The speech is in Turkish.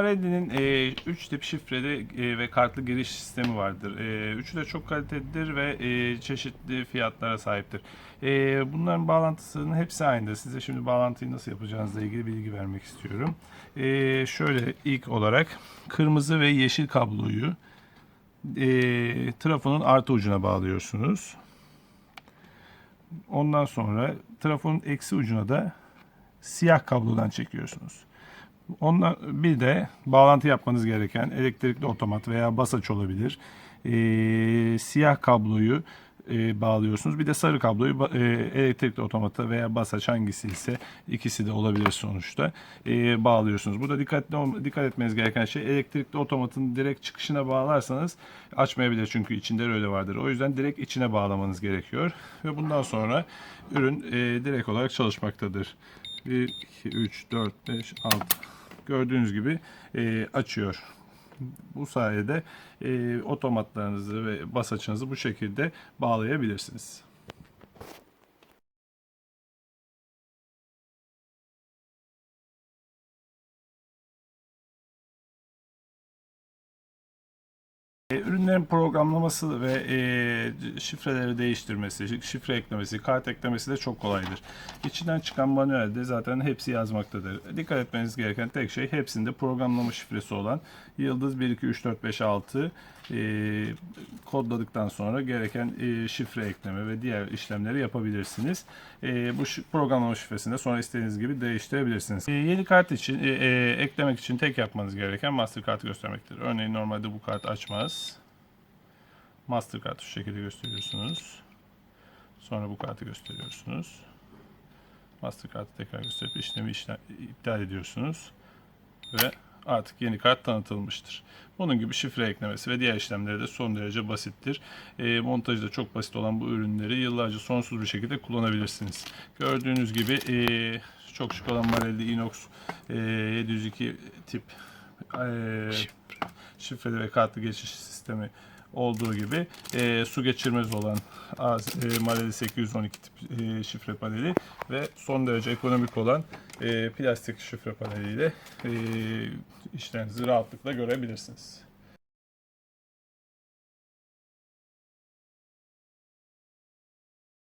Marelli'nin 3 tip şifreli e, ve kartlı giriş sistemi vardır. E, üçü de çok kalitelidir ve e, çeşitli fiyatlara sahiptir. E, bunların bağlantısının hepsi aynıdır. Size şimdi bağlantıyı nasıl yapacağınızla ilgili bilgi vermek istiyorum. E, şöyle ilk olarak kırmızı ve yeşil kabloyu e, trafonun artı ucuna bağlıyorsunuz. Ondan sonra trafonun eksi ucuna da siyah kablodan çekiyorsunuz. Ondan bir de bağlantı yapmanız gereken elektrikli otomat veya basaç olabilir. Ee, siyah kabloyu e, bağlıyorsunuz. Bir de sarı kabloyu e, elektrikli otomata veya basaç hangisi ise ikisi de olabilir sonuçta e, bağlıyorsunuz. Burada dikkatli dikkat etmeniz gereken şey elektrikli otomatın direkt çıkışına bağlarsanız açmayabilir çünkü içinde öyle vardır. O yüzden direkt içine bağlamanız gerekiyor ve bundan sonra ürün e, direkt olarak çalışmaktadır. 1, 2, 3, 4, 5, 6 gördüğünüz gibi e, açıyor. Bu sayede e, otomatlarınızı ve basaçınızı bu şekilde bağlayabilirsiniz. E, Ürünlerin programlaması ve e, şifreleri değiştirmesi, şifre eklemesi, kart eklemesi de çok kolaydır. İçinden çıkan manuelde zaten hepsi yazmaktadır. Dikkat etmeniz gereken tek şey hepsinde programlama şifresi olan yıldız 1, 2, 3, 4, 5, 6 e, kodladıktan sonra gereken e, şifre ekleme ve diğer işlemleri yapabilirsiniz. E, bu programlama şifresini de sonra istediğiniz gibi değiştirebilirsiniz. E, yeni kart için e, e, eklemek için tek yapmanız gereken Mastercard'ı göstermektir. Örneğin normalde bu kart açmaz. Mastercard'ı şu şekilde gösteriyorsunuz. Sonra bu kartı gösteriyorsunuz. Mastercard'ı tekrar gösterip işlemi işlem, iptal ediyorsunuz. Ve artık yeni kart tanıtılmıştır. Bunun gibi şifre eklemesi ve diğer işlemleri de son derece basittir. E, montajı da çok basit olan bu ürünleri yıllarca sonsuz bir şekilde kullanabilirsiniz. Gördüğünüz gibi e, çok şık olan Marelli Inox e, 702 tip e, şifreli ve kartlı geçiş sistemi olduğu gibi e, su geçirmez olan e, Marelli 812 tip e, şifre paneli ve son derece ekonomik olan e, plastik şifre paneliyle e, işlerinizi rahatlıkla görebilirsiniz.